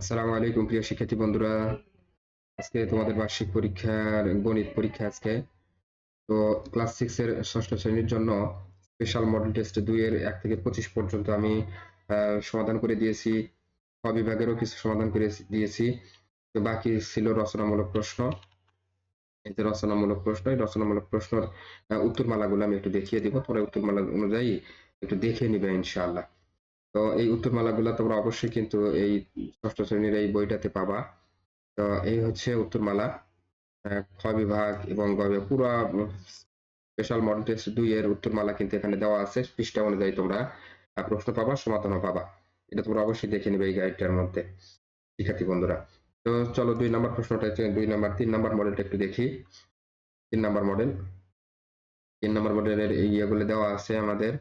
আসসালামু আলাইকুম প্রিয় শিক্ষার্থী বন্ধুরা। আজকে তোমাদের বার্ষিক পরীক্ষার গণিত পরীক্ষা আজকে। তো ক্লাস সিক্স এর ষষ্ঠ শ্রেণির জন্য স্পেশাল মডেল টেস্ট দুই এর এক থেকে পঁচিশ পর্যন্ত আমি সমাধান করে দিয়েছি। বিভাগেরও কিছু সমাধান করে দিয়েছি। তো বাকি ছিল রচনামূলক প্রশ্ন। এই রচনামূলক প্রশ্ন, এই রচনামূলক প্রশ্নের উত্তরমালাগুলো আমি একটু দেখিয়ে দিব। তোমরা উত্তরমালা অনুযায়ী একটু দেখে নিবে ইনশাআল্লাহ। তো এই উত্তরমালাগুলো তোমরা অবশ্যই কিন্তু এই ষষ্ঠ শ্রেণির এই বইটাতে পাবা। তো এই হচ্ছে উত্তরমালা খ বিভাগ এবং গ বিভাগ পুরো স্পেশাল মডেল টেস্ট দুই এর উত্তরমালা কিন্তু এখানে দেওয়া আছে। পৃষ্ঠা অনুযায়ী তোমরা প্রশ্ন পাবা, সমাধানও পাবা। এটা তোমরা অবশ্যই দেখে নেবে এই গাইডটার মধ্যে, শিক্ষার্থী বন্ধুরা। তো চলো দুই নম্বর প্রশ্নটা দুই নম্বর, তিন নম্বর মডেলটা একটু দেখি। তিন নম্বর মডেল। তিন নম্বর মডেলের এই ইয়েগুলো দেওয়া আছে আমাদের।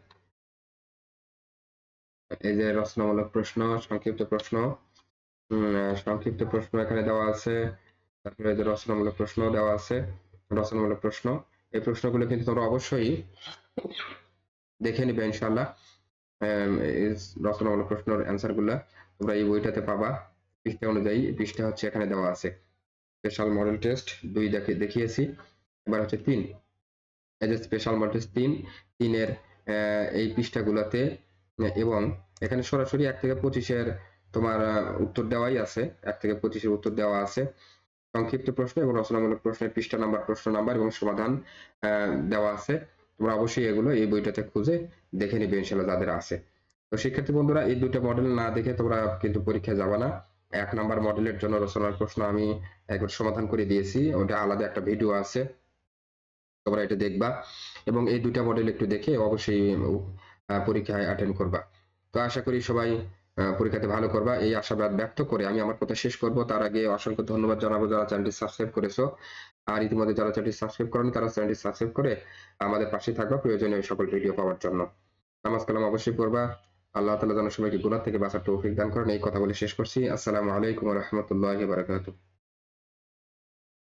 এই যে রচনামূলক প্রশ্ন, সংক্ষিপ্ত প্রশ্ন। সংক্ষিপ্ত প্রশ্ন এখানে দেওয়া আছে। তারপরে যে রচনামূলক প্রশ্ন দেওয়া আছে, রচনামূলক প্রশ্ন। এই প্রশ্নগুলো কিন্তু তোমরা অবশ্যই দেখে নিবে এই রচনামূলক প্রশ্নের অ্যান্সারগুলা তোমরা এই বইটাতে পাবা। পৃষ্ঠা অনুযায়ী পৃষ্ঠা হচ্ছে এখানে দেওয়া আছে। স্পেশাল মডেল টেস্ট দুই দেখে, দেখিয়েছি। এবার হচ্ছে তিন। এই যে স্পেশাল মডেল টেস্ট তিন, তিনের এই পৃষ্ঠাগুলোতে এবং এখানে সরাসরি এক থেকে পঁচিশের তোমার উত্তর দেওয়াই আছে। এক থেকে পঁচিশের উত্তর দেওয়া আছে। সংক্ষিপ্ত প্রশ্ন এবং রচনামূলক প্রশ্নের পৃষ্ঠা নাম্বার, প্রশ্ন নাম্বার এবং সমাধান দেওয়া আছে। তোমরা অবশ্যই এগুলো এই বইটাতে খুঁজে দেখে নিবে ইনশাল্লাহ যাদের আছে। তো শিক্ষার্থী বন্ধুরা, এই দুটো মডেল না দেখে তোমরা কিন্তু পরীক্ষায় যাবে না। এক নাম্বার মডেলের জন্য রচনার প্রশ্ন আমি একবার সমাধান করে দিয়েছি। ওটা আলাদা একটা ভিডিও আছে। তোমরা এটা দেখবা এবং এই দুইটা মডেল একটু দেখে অবশ্যই পরীক্ষায় অ্যাটেন্ড করবা। তো আশা করি সবাই পরীক্ষাতে ভালো করবা। এই আশাবাদ ব্যক্ত করে আমি আমার কথা শেষ করব। তার আগে অসংখ্য ধন্যবাদ জানাব যারা চ্যানেলটি সাবস্ক্রাইব করেছ। আর ইতিমধ্যে যারা চ্যানেলটি সাবস্ক্রাইব করেন, তারা চ্যানেলটি সাবস্ক্রাইব করে আমাদের পাশে থাকবা প্রয়োজনীয় সকল ভিডিও পাওয়ার জন্য। নামাজ কালাম অবশ্যই করবা আল্লাহ তাআলা যেন সবাইকে গুনাহ থেকে বাঁচার তৌফিক দান করেন। এই কথা বলে শেষ করছি। আসসালামু আলাইকুম রাহমাতুল্লাহি বারাকাতুহু।